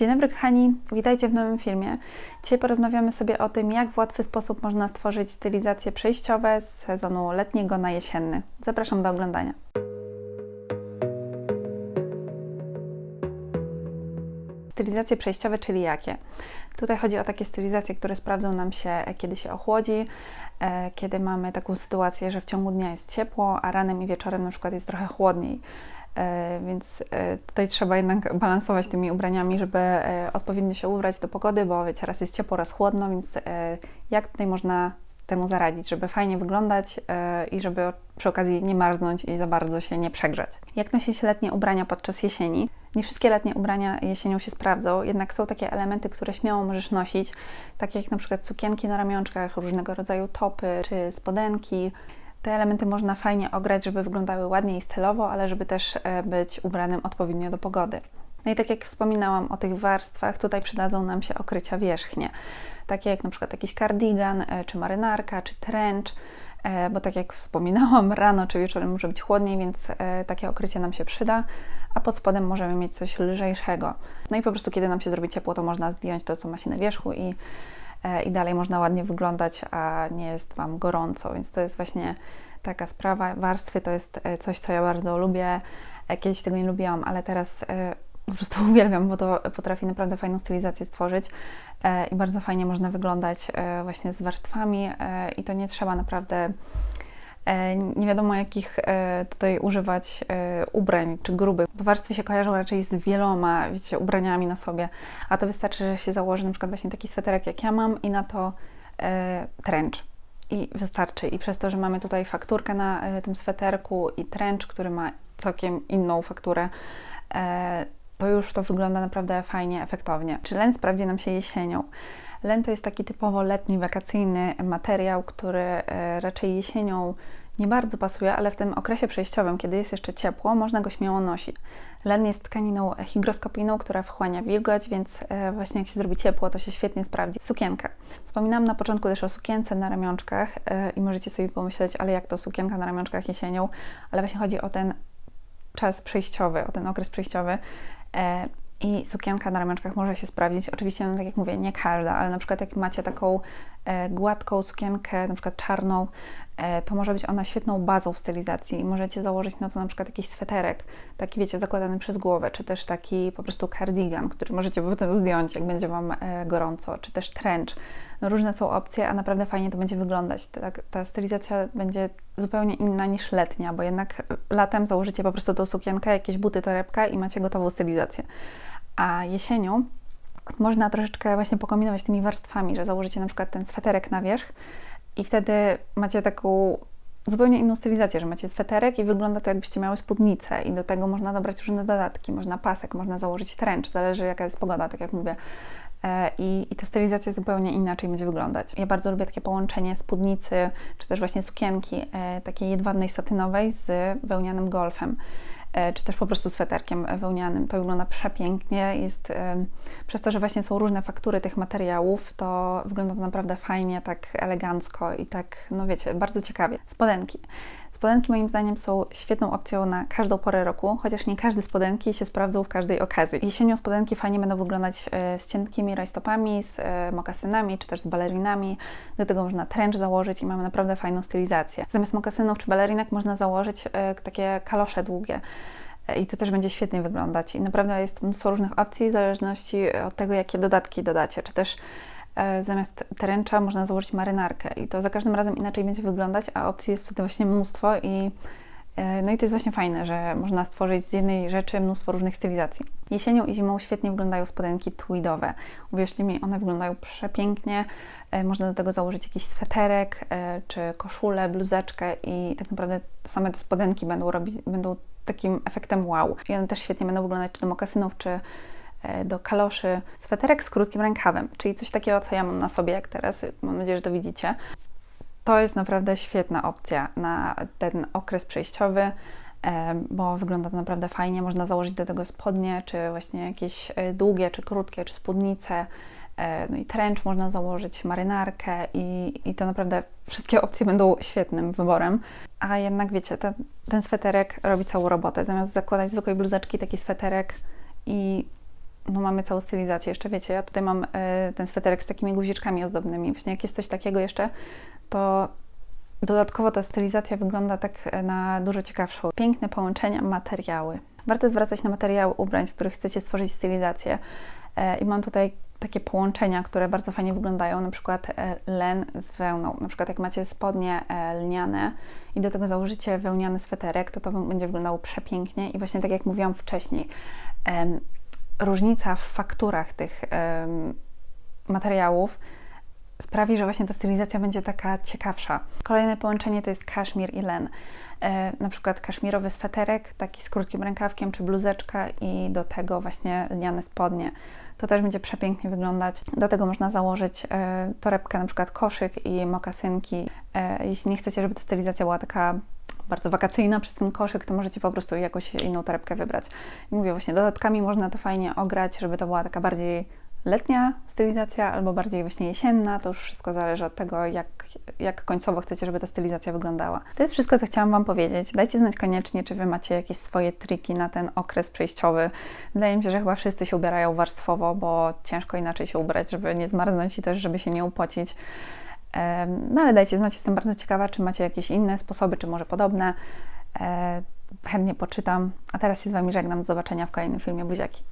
Dzień dobry kochani, witajcie w nowym filmie. Dzisiaj porozmawiamy sobie o tym, jak w łatwy sposób można stworzyć stylizacje przejściowe z sezonu letniego na jesienny. Zapraszam do oglądania. Stylizacje przejściowe, czyli jakie? Tutaj chodzi o takie stylizacje, które sprawdzą nam się, e, kiedy się ochłodzi, e, kiedy mamy taką sytuację, że w ciągu dnia jest ciepło, a ranem i wieczorem na przykład jest trochę chłodniej. E, Więc e, tutaj trzeba jednak balansować tymi ubraniami, żeby e, odpowiednio się ubrać do pogody, bo wiecie, raz jest ciepło, raz chłodno, więc jak tutaj można temu zaradzić, żeby fajnie wyglądać i żeby przy okazji nie marznąć i za bardzo się nie przegrzać. Jak nosić letnie ubrania podczas jesieni? Nie wszystkie letnie ubrania jesienią się sprawdzą, jednak są takie elementy, które śmiało możesz nosić, takie jak na przykład sukienki na ramionczkach, różnego rodzaju topy czy spodenki. Te elementy można fajnie ograć, żeby wyglądały ładnie i stylowo, ale żeby też e, być ubranym odpowiednio do pogody. No i tak jak wspominałam o tych warstwach, tutaj przydadzą nam się okrycia wierzchnie, takie jak na przykład jakiś kardigan, e, czy marynarka, czy trench, bo tak jak wspominałam, rano czy wieczorem może być chłodniej, więc e, takie okrycie nam się przyda, a pod spodem możemy mieć coś lżejszego. No i po prostu kiedy nam się zrobi ciepło, to można zdjąć to, co ma się na wierzchu i i dalej można ładnie wyglądać, a nie jest Wam gorąco, więc to jest właśnie taka sprawa. Warstwy to jest e, coś, co ja bardzo lubię. E, Kiedyś tego nie lubiłam, ale teraz e, po prostu uwielbiam, bo to potrafi naprawdę fajną stylizację stworzyć e, i bardzo fajnie można wyglądać e, właśnie z warstwami e, i to nie trzeba naprawdę e, nie wiadomo jakich e, tutaj używać e, ubrań czy grubych, bo warstwy się kojarzą raczej z wieloma, wiecie, ubraniami na sobie, a to wystarczy, że się założy na przykład właśnie taki sweterek jak ja mam i na to e, trench. I wystarczy. I przez to, że mamy tutaj fakturkę na e, tym sweterku i trench, który ma całkiem inną fakturę, e, to już to wygląda naprawdę fajnie, efektownie. Czy len sprawdzi nam się jesienią? Len to jest taki typowo letni, wakacyjny materiał, który e, raczej jesienią nie bardzo pasuje, ale w tym okresie przejściowym, kiedy jest jeszcze ciepło, można go śmiało nosić. Len jest tkaniną hygroskopijną, która wchłania wilgoć, więc e, właśnie jak się zrobi ciepło, to się świetnie sprawdzi. Sukienka. Wspominałam na początku też o sukience na ramionczkach e, i możecie sobie pomyśleć, ale jak to sukienka na ramionczkach jesienią, ale właśnie chodzi o ten czas przejściowy, o ten okres przejściowy. I sukienka na ramionczkach może się sprawdzić. Oczywiście, no, tak jak mówię, nie każda, ale na przykład jak macie taką e, gładką sukienkę, na przykład czarną, e, to może być ona świetną bazą w stylizacji. Możecie założyć na to na przykład jakiś sweterek, taki wiecie, zakładany przez głowę, czy też taki po prostu cardigan, który możecie potem zdjąć, jak będzie Wam e, gorąco, czy też trench. No różne są opcje, a naprawdę fajnie to będzie wyglądać. Ta, ta stylizacja będzie zupełnie inna niż letnia, bo jednak latem założycie po prostu tą sukienkę, jakieś buty, torebka i macie gotową stylizację. A jesienią można troszeczkę właśnie pokombinować tymi warstwami, że założycie na przykład ten sweterek na wierzch i wtedy macie taką zupełnie inną stylizację, że macie sweterek i wygląda to jakbyście miały spódnicę i do tego można dobrać różne dodatki, można pasek, można założyć trench, zależy jaka jest pogoda, tak jak mówię. E, I, I ta stylizacja zupełnie inaczej będzie wyglądać. Ja bardzo lubię takie połączenie spódnicy, czy też właśnie sukienki, e, takiej jedwabnej satynowej z wełnianym golfem czy też po prostu sweterkiem wełnianym. To wygląda przepięknie. Jest, e, przez to, że właśnie są różne faktury tych materiałów, to wygląda to naprawdę fajnie, tak elegancko i tak, no wiecie, bardzo ciekawie. Spodenki. Spodenki moim zdaniem są świetną opcją na każdą porę roku, chociaż nie każde spodenki się sprawdzą w każdej okazji. Jesienią spodenki fajnie będą wyglądać e, z cienkimi rajstopami, z e, mokasynami, czy też z balerinami. Do tego można trench założyć i mamy naprawdę fajną stylizację. Zamiast mokasynów czy balerinek można założyć e, takie kalosze długie. I to też będzie świetnie wyglądać. I naprawdę jest mnóstwo różnych opcji w zależności od tego, jakie dodatki dodacie. Czy też zamiast teręcza można założyć marynarkę. I to za każdym razem inaczej będzie wyglądać, a opcji jest wtedy właśnie mnóstwo. I, e, no i to jest właśnie fajne, że można stworzyć z jednej rzeczy mnóstwo różnych stylizacji. Jesienią i zimą świetnie wyglądają spodenki tweedowe. Uwierzcie mi, one wyglądają przepięknie. E, Można do tego założyć jakiś sweterek, e, czy koszulę, bluzeczkę i tak naprawdę same te spodenki będą robić, będą takim efektem wow. I one też świetnie będą wyglądać czy do mokasynów, czy e, do kaloszy. Sweterek z krótkim rękawem, czyli coś takiego, co ja mam na sobie jak teraz. Mam nadzieję, że to widzicie. To jest naprawdę świetna opcja na ten okres przejściowy, e, bo wygląda to naprawdę fajnie. Można założyć do tego spodnie, czy właśnie jakieś e, długie, czy krótkie, czy spódnice. E, No i trench można założyć, marynarkę i, i to naprawdę wszystkie opcje będą świetnym wyborem. A jednak wiecie, ten, ten sweterek robi całą robotę. Zamiast zakładać zwykłej bluzeczki, taki sweterek i no mamy całą stylizację. Jeszcze wiecie, ja tutaj mam e, ten sweterek z takimi guziczkami ozdobnymi. Właśnie jak jest coś takiego jeszcze, to dodatkowo ta stylizacja wygląda tak e, na dużo ciekawszą. Piękne połączenia, materiały. Warto zwracać na materiały ubrań, z których chcecie stworzyć stylizację. E, I mam tutaj takie połączenia, które bardzo fajnie wyglądają, na przykład len z wełną. Na przykład jak macie spodnie lniane i do tego założycie wełniany sweterek, to to będzie wyglądało przepięknie i właśnie tak jak mówiłam wcześniej, różnica w fakturach tych materiałów sprawi, że właśnie ta stylizacja będzie taka ciekawsza. Kolejne połączenie to jest kaszmir i len. E, na przykład kaszmirowy sweterek, taki z krótkim rękawkiem, czy bluzeczka i do tego właśnie lniane spodnie. To też będzie przepięknie wyglądać. Do tego można założyć e, torebkę, na przykład koszyk i mokasynki. E, jeśli nie chcecie, żeby ta stylizacja była taka bardzo wakacyjna przez ten koszyk, to możecie po prostu jakąś inną torebkę wybrać. I mówię właśnie, dodatkami można to fajnie ograć, żeby to była taka bardziej letnia stylizacja albo bardziej właśnie jesienna. To już wszystko zależy od tego, jak, jak końcowo chcecie, żeby ta stylizacja wyglądała. To jest wszystko, co chciałam Wam powiedzieć. Dajcie znać koniecznie, czy Wy macie jakieś swoje triki na ten okres przejściowy. Wydaje mi się, że chyba wszyscy się ubierają warstwowo, bo ciężko inaczej się ubrać, żeby nie zmarznąć i też, żeby się nie upocić. No ale dajcie znać, jestem bardzo ciekawa, czy macie jakieś inne sposoby, czy może podobne. E, Chętnie poczytam. A teraz się z Wami żegnam. Do zobaczenia w kolejnym filmie. Buziaki.